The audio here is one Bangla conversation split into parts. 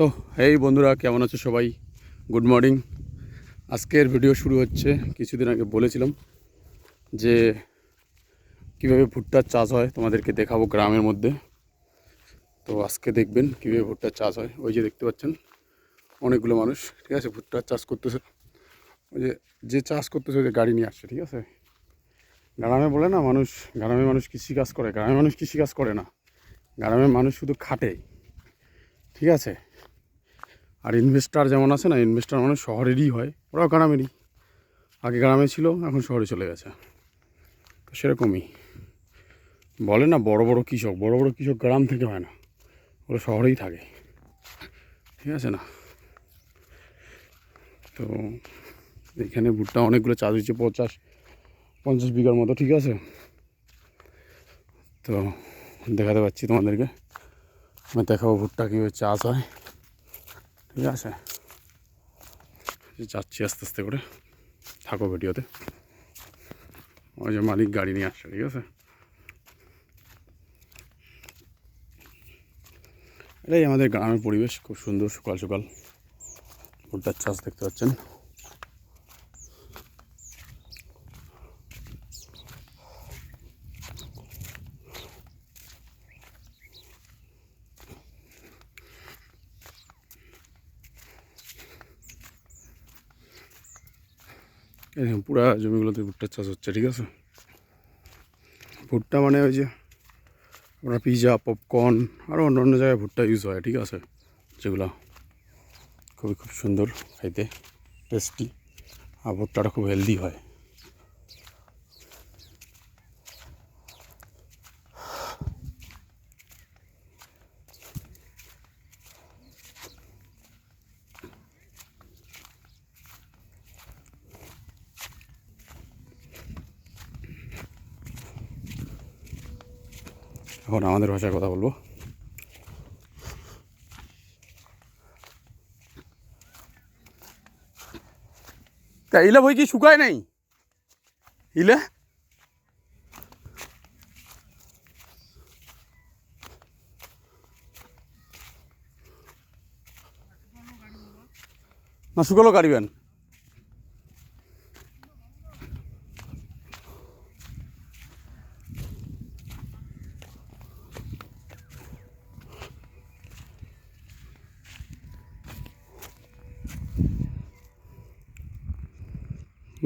তো এই বন্ধুরা, কেমন আছো সবাই? গুড মর্নিং আজকের ভিডিও শুরু হচ্ছে, কিছুদিন আগে বলেছিলাম যে কীভাবে ভুট্টার চাষ হয়, তোমাদেরকে দেখাবো গ্রামের মধ্যে। তো আজকে দেখবেন কীভাবে ভুট্টার চাষ হয়। ওই যে দেখতে পাচ্ছেন, অনেকগুলো মানুষ, ঠিক আছে, ভুট্টার চাষ করতেছে। ওই যে যে চাষ করতেছে ওই যে গাড়ি নিয়ে আসছে, ঠিক আছে? গ্রামে বলে না, মানুষ গ্রামে মানুষ কৃষিকাজ করে। গ্রামে মানুষ কৃষিকাজ করে না। গ্রামের মানুষ শুধু খাটে, ঠিক আছে? আর ইনভেস্টার যেমন আছে না ইনভেস্টার মানুষ শহরেরই হয়। ওরাও গ্রামেরই। আগে গ্রামে ছিল, এখন শহরে চলে গেছে। তো সেরকমই। বলে না বড় বড় কৃষক, বড় বড় কৃষক গ্রাম থেকে হয় না। ওরা শহরেই থাকে। ঠিক আছে না? তো এখানে ভুট্টা অনেকগুলো চাষ হয়েছে, পঞ্চাশ পঞ্চাশ বিঘার মতো, ঠিক আছে? তো দেখাতে পাচ্ছি তোমাদেরকে। আমি দেখাবো ভুট্টা কীভাবে চাষ হয়। ঠিক আছে। যাচ্ছি আস্তে আস্তে করে। থাকো ভিডিওতে। ওই যে মালিক গাড়ি নিয়ে আসছে, ঠিক আছে? এটাই আমাদের গ্রামের পরিবেশ, খুব সুন্দর, সকাল সকাল। ভুট্টার চাষ দেখতে পাচ্ছেন। পুরা জমিগুলোতে ভুট্টা চাষ হচ্ছে, ঠিক আছে? ভুট্টা মানে ওই যে আমরা পিজা পপকর্ন আরও অন্য অন্য জায়গায় ভুট্টা ইউজ হয়, ঠিক আছে? যেগুলো খুবই, খুব সুন্দর, খাইতে টেস্টি আর ভুট্টাটা খুব হেলদি হয়। এখন আমাদের ভাষায় কথা বলব। তা ইলা বই কি শুকায় নাই? ইলা? না শুকালো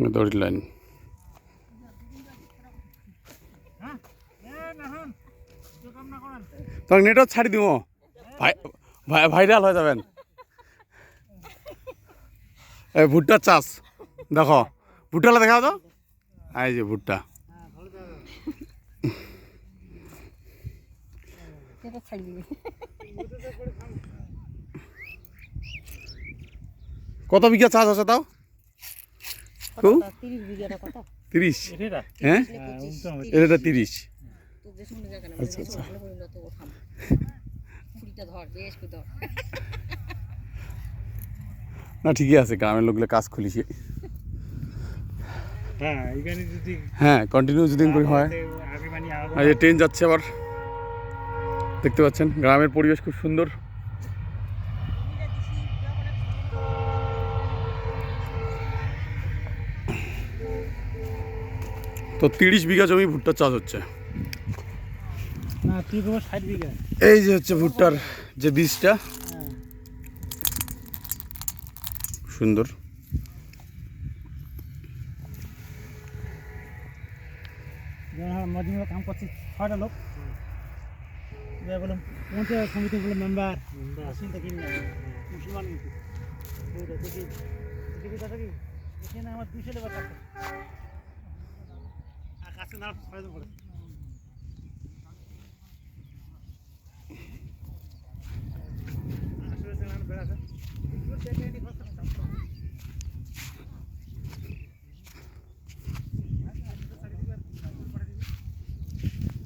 কাটবেন দড়ির লাইন তখন নেটও ছাড়ি দিব ভাই, ভাই- ভাইরাল হয়ে যাবেন। এই ভুট্টার চাষ। দেখো ভুট্টালা দেখাও তো। এই যে ভুট্টা। কত বিঘা চাষ আছে তাও? তিরিশ তিরিশ? হ্যাঁ? এটা তিরিশ। তোর যে শুনে যাক না আচ্ছা, আচ্ছা। না ঠিকই আছে গ্রামের লোকগুলো কাজ খুলিছে। হ্যাঁ এখানে যদি হ্যাঁ কন্টিনিউ যদি করে হয়। আর ট্রেন যাচ্ছে আবার। দেখতে পাচ্ছেন গ্রামের পরিবেশ খুব সুন্দর। তো তিরিশ বিঘা জমি ভুট্টা চাষ হচ্ছে। এই যে হচ্ছে ভুট্টার যে বীজটা। সুন্দর। কাম করছি বলে মেম্বার মুসলমান আমার কাছে আর কাছে না ছয়জন করে আসলে সে বেড়াছে